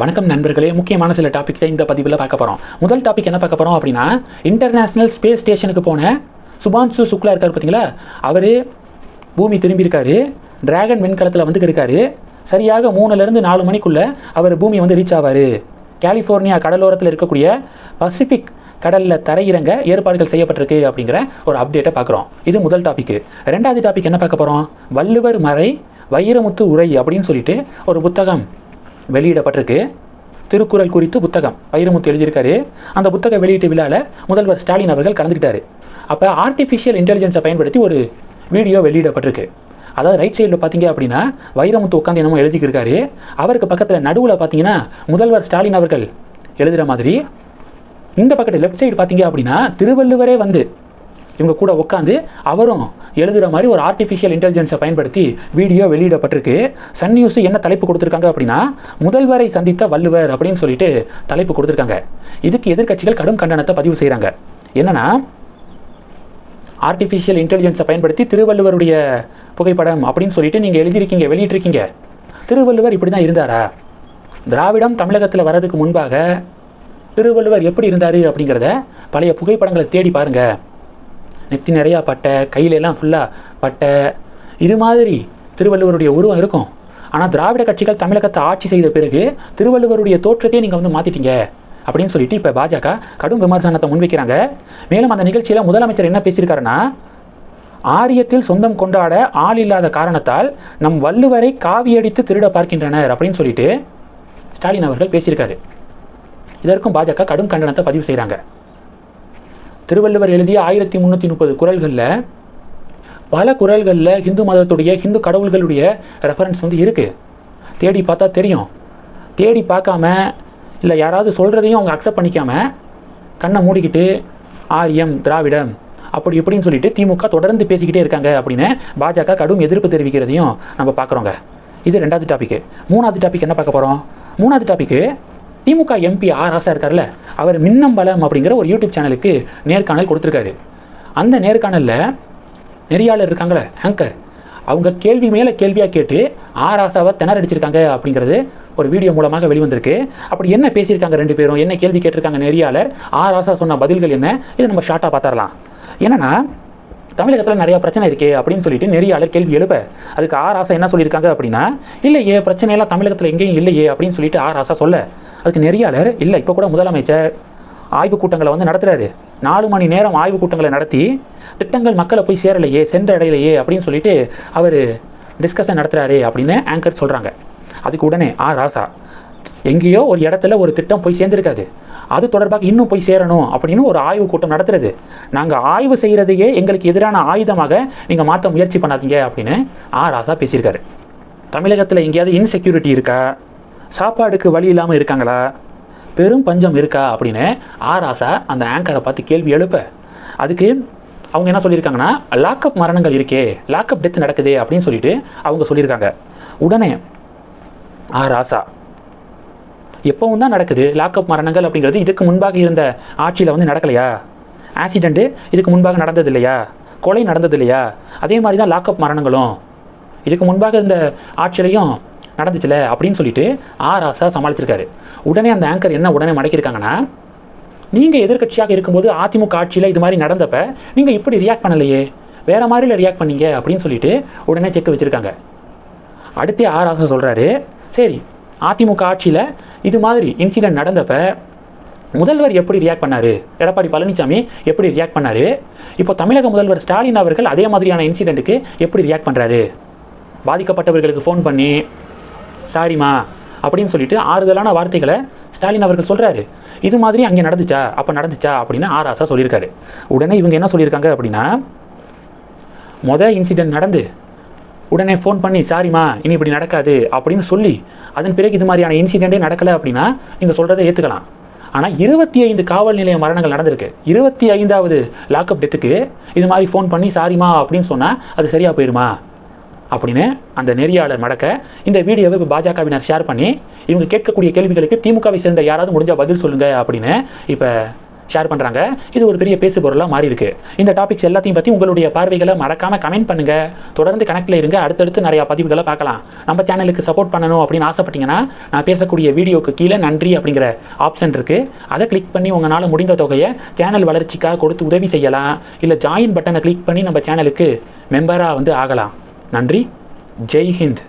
வணக்கம் நண்பர்களே. முக்கியமான சில டாபிக்ஸை இந்த பதிவில் பார்க்க போகிறோம் முதல் டாபிக் என்ன பார்க்க போகிறோம் அப்படின்னா இன்டர்நேஷ்னல் ஸ்பேஸ் ஸ்டேஷனுக்கு போன சுபான்சு சுக்லா இருக்கார் பார்த்தீங்களா? அவர் பூமி திரும்பியிருக்காரு. டிராகன் விண்கலத்தில் வந்துட்டு இருக்காரு. சரியாக மூணுலேருந்து நாலு மணிக்குள்ளே அவர் பூமி வந்து ரீச் ஆவார். கலிஃபோர்னியா கடலோரத்தில் இருக்கக்கூடிய பசிபிக் கடலில் தரையிறங்க ஏற்பாடுகள் செய்யப்பட்டிருக்கு அப்படிங்கிற ஒரு அப்டேட்டை பார்க்குறோம். இது முதல் டாபிக் ரெண்டாவது டாபிக் என்ன பார்க்க போகிறோம் வள்ளுவர் மறை வைரமுத்து உரை அப்படின்னு சொல்லிட்டு ஒரு புத்தகம். வெளியிடப்பட்டிருக்கு. திருக்குறள் குறித்து புத்தகம். வைரமுத்து எழுதியிருக்காரு. அந்த புத்தக வெளியீட்டு விழாவில் முதல்வர் ஸ்டாலின் அவர்கள் கலந்துக்கிட்டாரு. அப்போ ஆர்டிஃபிஷியல் இன்டெலிஜென்ஸை பயன்படுத்தி ஒரு வீடியோ வெளியிடப்பட்டிருக்கு. அதாவது ரைட் சைடில் பார்த்தீங்க அப்படின்னா வைரமுத்து உட்காந்து என்னமோ எழுதிக்கிருக்காரு. அவருக்கு பக்கத்தில் நடுவில் பார்த்தீங்கன்னா முதல்வர் ஸ்டாலின் அவர்கள் எழுதுகிற மாதிரி இந்த பக்கத்து லெஃப்ட் சைடு பார்த்தீங்க அப்படின்னா திருவள்ளுவரே வந்து இவங்க கூட உட்காந்து அவரும் எழுதுகிற மாதிரி ஒரு ஆர்டிஃபிஷியல் இன்டெலிஜென்ஸை பயன்படுத்தி வீடியோ வெளியிடப்பட்டிருக்கு. சன் நியூஸ் என்ன தலைப்பு கொடுத்துருக்காங்க அப்படின்னா முதல்வரை சந்தித்த வள்ளுவர் அப்படின்னு சொல்லிட்டு தலைப்பு கொடுத்துருக்காங்க. இதுக்கு எதிர்க்கட்சிகள் கடும் கண்டனத்தை பதிவு செய்கிறாங்க என்னன்னா ஆர்டிஃபிஷியல் இன்டெலிஜென்ஸை பயன்படுத்தி திருவள்ளுவருடைய புகைப்படம் அப்படின்னு சொல்லிட்டு நீங்கள் எழுதியிருக்கீங்க வெளியிட்டிருக்கீங்க. திருவள்ளுவர் இப்படி தான் இருந்தாரா? திராவிடம் தமிழகத்தில் வர்றதுக்கு முன்பாக திருவள்ளுவர் எப்படி இருந்தார் அப்படிங்கிறத பழைய புகைப்படங்களை தேடி பாருங்கள் நெத்தி நிறையா பட்டை கையில எல்லாம் ஃபுல்லாக பட்டை. இது மாதிரி திருவள்ளுவருடைய உருவம் இருக்கும். ஆனால் திராவிட கட்சிகள் தமிழகத்தை ஆட்சி செய்த பிறகு திருவள்ளுவருடைய தோற்றத்தையே நீங்கள் வந்து மாற்றிட்டீங்க அப்படின்னு சொல்லிட்டு இப்போ பாஜக கடும் விமர்சனத்தை முன்வைக்கிறாங்க. மேலும் அந்த நிகழ்ச்சியில் முதலமைச்சர் என்ன பேசியிருக்காருன்னா ஆரியத்தில் சொந்தம் கொண்டாட ஆள் இல்லாத காரணத்தால் நம் வள்ளுவரை காவியடித்து திருட பார்க்கின்றனர் அப்படின்னு சொல்லிட்டு ஸ்டாலின் அவர்கள் பேசியிருக்காரு. இதற்கும் பாஜக கடும் கண்டனத்தை பதிவு செய்கிறாங்க திருவள்ளுவர் எழுதிய ஆயிரத்தி முந்நூற்றி முப்பது குரல்களில் பல குரல்களில் ஹிந்து மதத்துடைய ஹிந்து கடவுள்களுடைய ரெஃபரன்ஸ் வந்து இருக்குது தேடி பார்த்தா தெரியும். தேடி பார்க்காம இல்லை யாராவது சொல்கிறதையும் அவங்க அக்செப்ட் பண்ணிக்காம கண்ணை மூடிக்கிட்டு ஆரியம் திராவிடம் அப்படி இப்படின்னு சொல்லிட்டு திமுக தொடர்ந்து பேசிக்கிட்டே இருக்காங்க அப்படின்னு பாஜக கடும் எதிர்ப்பு தெரிவிக்கிறதையும் நம்ம பார்க்குறோங்க. இது ரெண்டாவது டாபிக் மூணாவது டாபிக் என்ன பார்க்க போகிறோம் மூணாவது டாபிக்கு திமுக எம்பி ஆர் ராசா இருக்கார்ல அவர் மின்னம்பலம் அப்படிங்கிற ஒரு யூடியூப் சேனலுக்கு நேர்காணல் கொடுத்துருக்காரு. அந்த நேர்காணலில் நெறியாளர் இருக்காங்களே ஆங்கர் அவங்க கேள்வி மேலே கேள்வியாக கேட்டு ஆர் ராசாவை திணறடிச்சிருக்காங்க அப்படிங்கிறது ஒரு வீடியோ மூலமாக வெளிவந்திருக்கு. அப்படி என்ன பேசியிருக்காங்க ரெண்டு பேரும்? என்ன கேள்வி கேட்டிருக்காங்க நெறியாளர்? ஆர் ராசா சொன்ன பதில்கள் என்ன? இதை நம்ம ஷார்ட்டாக பார்த்துடலாம். என்னன்னா தமிழகத்தில் நிறையா பிரச்சனை இருக்கே அப்படின்னு சொல்லிட்டு நெறியாளர் கேள்வி எழுப்ப. அதுக்கு ஆர் ஆசா என்ன சொல்லியிருக்காங்க அப்படின்னா இல்லையே பிரச்சனையெல்லாம் தமிழகத்தில் எங்கேயும் இல்லையே அப்படின்னு சொல்லிட்டு ஆர் ஆசா சொல்ல. அதுக்கு நெறியாளர் இல்லை இப்போ கூட முதலமைச்சர் ஆய்வு கூட்டங்களை வந்து நடத்துறாரு. நாலு மணி நேரம் ஆய்வு கூட்டங்களை நடத்தி திட்டங்கள் மக்களை போய் சேரலையே சென்றடையலையே அப்படின்னு சொல்லிட்டு அவர் டிஸ்கஷன் நடத்துறாரு அப்படின்னு ஆங்கர் சொல்கிறாங்க அதுக்கு உடனே ஆ ராசா எங்கேயோ ஒரு இடத்துல ஒரு திட்டம் போய் சேர்ந்துருக்காது. அது தொடர்பாக இன்னும் போய் சேரணும் அப்படின்னு ஒரு ஆய்வு கூட்டம் நடத்துறது. நாங்கள் ஆய்வு செய்கிறதையே எங்களுக்கு எதிரான ஆயுதமாக நீங்கள் மாற்ற முயற்சி பண்ணாதீங்க அப்படின்னு ஆ ராசா பேசியிருக்காரு. தமிழகத்தில் எங்கேயாவது இன்செக்யூரிட்டி இருக்கா? சாப்பாடுக்கு வழி இல்லாமல் இருக்காங்களா? பெரும் பஞ்சம் இருக்கா அப்படின்னு ஆராசா அந்த ஆங்கரை பார்த்து கேள்வி எழுப்ப. அதுக்கு அவங்க என்ன சொல்லியிருக்காங்கன்னா லாக்அப் மரணங்கள் இருக்கே லாக்அப் டெத் நடக்குதே அப்படின்னு சொல்லிட்டு அவங்க சொல்லியிருக்காங்க. உடனே ஆ ராசா எப்பவும் தான் நடக்குது லாக்அப் மரணங்கள் அப்படிங்கிறது. இதுக்கு முன்பாக இருந்த ஆட்சியில் வந்து நடக்கலையா? ஆக்சிடெண்ட்டு இதுக்கு முன்பாக நடந்தது இல்லையா? கொலை நடந்தது இல்லையா? அதே மாதிரி தான் லாக்அப் மரணங்களும். இதுக்கு முன்பாக இருந்த ஆட்சியிலையும் நடந்துச்சுல அப்படின்னு சொல்லிட்டு ஆர் ஆசா சமாளிச்சிருக்காரு. உடனே அந்த ஆங்கர் என்ன உடனே மடக்கியிருக்காங்கன்னா நீங்கள் எதிர்க்கட்சியாக இருக்கும்போது அதிமுக ஆட்சியில் இது மாதிரி நடந்தப்ப நீங்கள் இப்படி ரியாக்ட் பண்ணலையே வேற மாதிரில ரியாக்ட் பண்ணீங்க அப்படின்னு சொல்லிட்டு உடனே செக் வச்சுருக்காங்க. அடுத்து ஆர் ஆசா சொல்கிறாரு சரி அதிமுக ஆட்சியில் இது மாதிரி இன்சிடென்ட் நடந்தப்ப முதல்வர் எப்படி ரியாக்ட் பண்ணாரு எடப்பாடி பழனிசாமி எப்படி ரியாக்ட் பண்ணாரு இப்போ தமிழக முதல்வர் ஸ்டாலின் அவர்கள் அதே மாதிரியான இன்சிடெண்ட்டுக்கு எப்படி ரியாக்ட் பண்ணுறாரு பாதிக்கப்பட்டவர்களுக்கு ஃபோன் பண்ணி சாரிம்மா அப்படின்னு சொல்லிட்டு ஆறுதலான வார்த்தைகளை ஸ்டாலின் அவர்கள் சொல்கிறாரு இது மாதிரி அங்கே நடந்துச்சா? அப்போ நடந்துச்சா? அப்படின்னு ஆர் ஆசா சொல்லியிருக்காரு. உடனே இவங்க என்ன சொல்லியிருக்காங்க அப்படின்னா மொதல் இன்சிடென்ட் நடந்து உடனே ஃபோன் பண்ணி சாரிம்மா இனி இப்படி நடக்காது அப்படின்னு சொல்லி அதன் பிறகு இது மாதிரியான இன்சிடெண்ட்டே நடக்கலை அப்படின்னா நீங்கள் சொல்கிறத ஏற்றுக்கலாம் ஆனால் இருபத்தி ஐந்து காவல் நிலைய மரணங்கள் நடந்திருக்கு. இருபத்தி ஐந்தாவது லாக்அப் டெத்துக்கு இது மாதிரி ஃபோன் பண்ணி சாரிம்மா அப்படின்னு சொன்னால் அது சரியாக போயிடுமா அப்படின்னு அந்த நெறியாளர் மடக்க இந்த வீடியோவை இப்போ பாஜகவினர் ஷேர் பண்ணி இவங்க கேட்கக்கூடிய கேள்விகளுக்கு திமுகவை சேர்ந்த யாராவது முடிஞ்சால் பதில் சொல்லுங்கள் அப்படின்னு இப்போ ஷேர் பண்ணுறாங்க இது ஒரு பெரிய பேசு பொருளாக மாறி இருக்கு. இந்த டாபிக்ஸ் எல்லாத்தையும் பற்றி உங்களுடைய பார்வைகளை மறக்காமல் கமெண்ட் பண்ணுங்கள் தொடர்ந்து கனெக்டில் இருங்க. அடுத்தடுத்து நிறையா பதிவுகளை பார்க்கலாம். நம்ம சேனலுக்கு சப்போர்ட் பண்ணணும் அப்படின்னு ஆசைப்பட்டீங்கன்னா நான் பேசக்கூடிய வீடியோக்கு கீழே நன்றி அப்படிங்கிற ஆப்ஷன் இருக்குது அதை கிளிக் பண்ணி உங்களால் முடிந்த தொகையை சேனல் வளர்ச்சிக்காக கொடுத்து உதவி செய்யலாம். இல்லை ஜாயின் பட்டனை கிளிக் பண்ணி நம்ம சேனலுக்கு மெம்பராக வந்து ஆகலாம். நன்றி. ஜெய் ஹிந்த்.